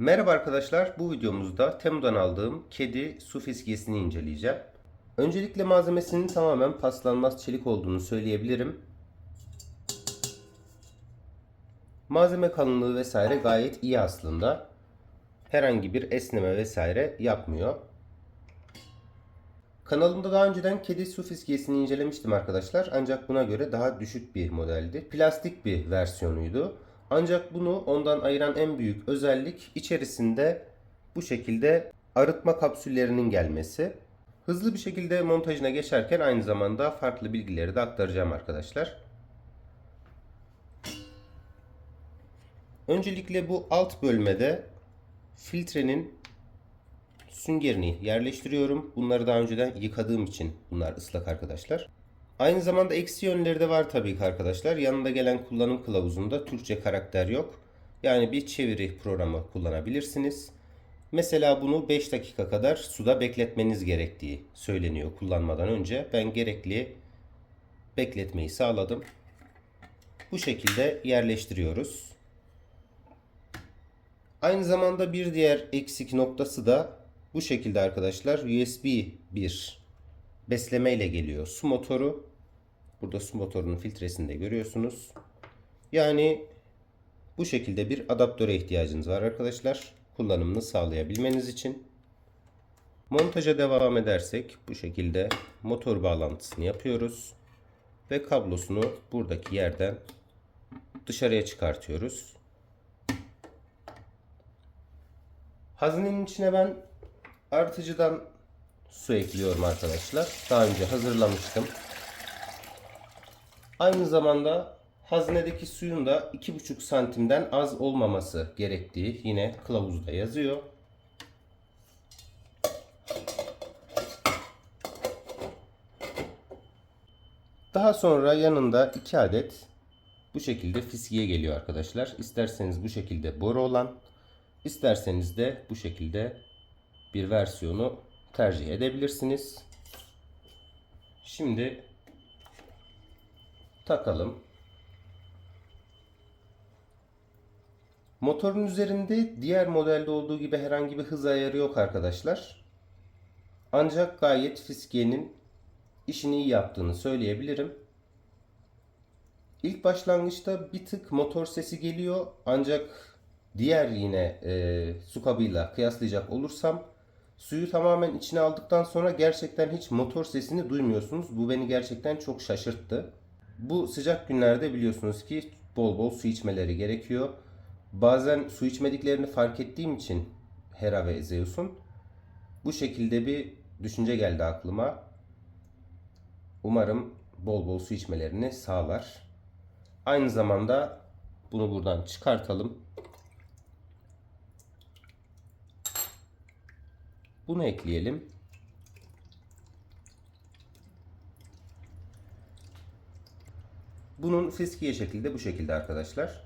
Merhaba arkadaşlar, bu videomuzda Temu'dan aldığım kedi su fiskiyesini inceleyeceğim. Öncelikle malzemesinin tamamen paslanmaz çelik olduğunu söyleyebilirim. Malzeme kalınlığı vesaire gayet iyi aslında. Herhangi bir esneme vesaire yapmıyor. Kanalımda daha önceden kedi su fiskiyesini incelemiştim arkadaşlar. Ancak buna göre daha düşük bir modeldi. Plastik bir versiyonuydu. Ancak bunu ondan ayıran en büyük özellik içerisinde bu şekilde arıtma kapsüllerinin gelmesi. Hızlı bir şekilde montajına geçerken aynı zamanda farklı bilgileri de aktaracağım arkadaşlar. Öncelikle bu alt bölmede filtrenin süngerini yerleştiriyorum. Bunları daha önceden yıkadığım için bunlar ıslak arkadaşlar. Aynı zamanda eksi yönleri de var tabii ki arkadaşlar. Yanında gelen kullanım kılavuzunda Türkçe karakter yok. Yani bir çeviri programı kullanabilirsiniz. Mesela bunu 5 dakika kadar suda bekletmeniz gerektiği söyleniyor kullanmadan önce. Ben gerekli bekletmeyi sağladım. Bu şekilde yerleştiriyoruz. Aynı zamanda bir diğer eksik noktası da bu şekilde arkadaşlar USB bir besleme ile geliyor su motoru. Burada su motorunun filtresini de görüyorsunuz. Yani bu şekilde bir adaptöre ihtiyacınız var arkadaşlar. Kullanımını sağlayabilmeniz için. Montaja devam edersek bu şekilde motor bağlantısını yapıyoruz. Ve kablosunu buradaki yerden dışarıya çıkartıyoruz. Hazinenin içine ben artıcıdan su ekliyorum arkadaşlar. Daha önce hazırlamıştım. Aynı zamanda haznedeki suyun da 2,5 santimden az olmaması gerektiği yine kılavuzda yazıyor. Daha sonra yanında 2 adet bu şekilde fiskiye geliyor arkadaşlar. İsterseniz bu şekilde boru olan, isterseniz de bu şekilde bir versiyonu tercih edebilirsiniz. Şimdi takalım. Motorun üzerinde diğer modelde olduğu gibi herhangi bir hız ayarı yok arkadaşlar. Ancak gayet fiskiyenin işini iyi yaptığını söyleyebilirim. İlk başlangıçta bir tık motor sesi geliyor ancak diğer yine e, su kabıyla kıyaslayacak olursam suyu tamamen içine aldıktan sonra gerçekten hiç motor sesini duymuyorsunuz. Bu beni gerçekten çok şaşırttı. Bu sıcak günlerde biliyorsunuz ki bol bol su içmeleri gerekiyor. Bazen su içmediklerini fark ettiğim için Hera ve Zeus'un bu şekilde bir düşünce geldi aklıma. Umarım bol bol su içmelerini sağlar. Aynı zamanda bunu buradan çıkartalım. Bunu ekleyelim. Bunun fiskiye şekli de bu şekilde arkadaşlar.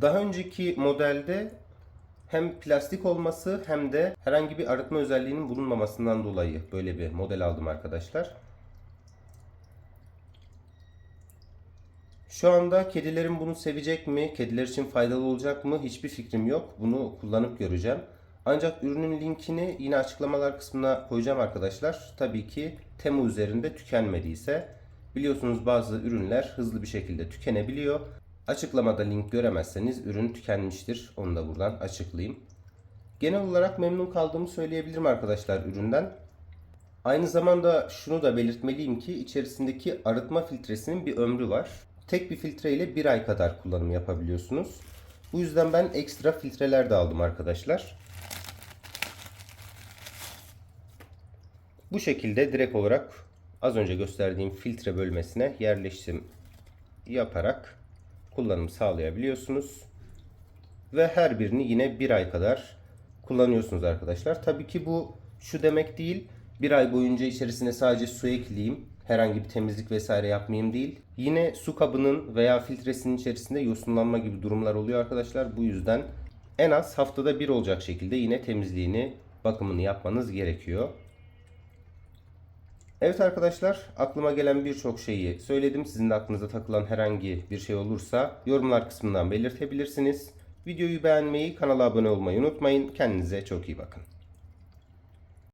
Daha önceki modelde hem plastik olması hem de herhangi bir arıtma özelliğinin bulunmamasından dolayı böyle bir model aldım arkadaşlar. Şu anda kedilerim bunu sevecek mi? Kediler için faydalı olacak mı? Hiçbir fikrim yok. Bunu kullanıp göreceğim. Ancak ürünün linkini yine açıklamalar kısmına koyacağım arkadaşlar. Tabii ki Temu üzerinde tükenmediyse. Biliyorsunuz bazı ürünler hızlı bir şekilde tükenebiliyor. Açıklamada link göremezseniz ürün tükenmiştir. Onu da buradan açıklayayım. Genel olarak memnun kaldığımı söyleyebilirim arkadaşlar üründen. Aynı zamanda şunu da belirtmeliyim ki içerisindeki arıtma filtresinin bir ömrü var. Tek bir filtre ile bir ay kadar kullanım yapabiliyorsunuz. Bu yüzden ben ekstra filtreler de aldım arkadaşlar. Bu şekilde direkt olarak az önce gösterdiğim filtre bölmesine yerleşim yaparak kullanım sağlayabiliyorsunuz. Ve her birini yine bir ay kadar kullanıyorsunuz arkadaşlar. Tabii ki bu şu demek değil. Bir ay boyunca içerisine sadece su ekleyeyim. Herhangi bir temizlik vesaire yapmayayım değil. Yine su kabının veya filtresinin içerisinde yosunlanma gibi durumlar oluyor arkadaşlar. Bu yüzden en az haftada bir olacak şekilde yine temizliğini, bakımını yapmanız gerekiyor. Evet arkadaşlar aklıma gelen birçok şeyi söyledim. Sizin de aklınıza takılan herhangi bir şey olursa yorumlar kısmından belirtebilirsiniz. Videoyu beğenmeyi, kanala abone olmayı unutmayın. Kendinize çok iyi bakın.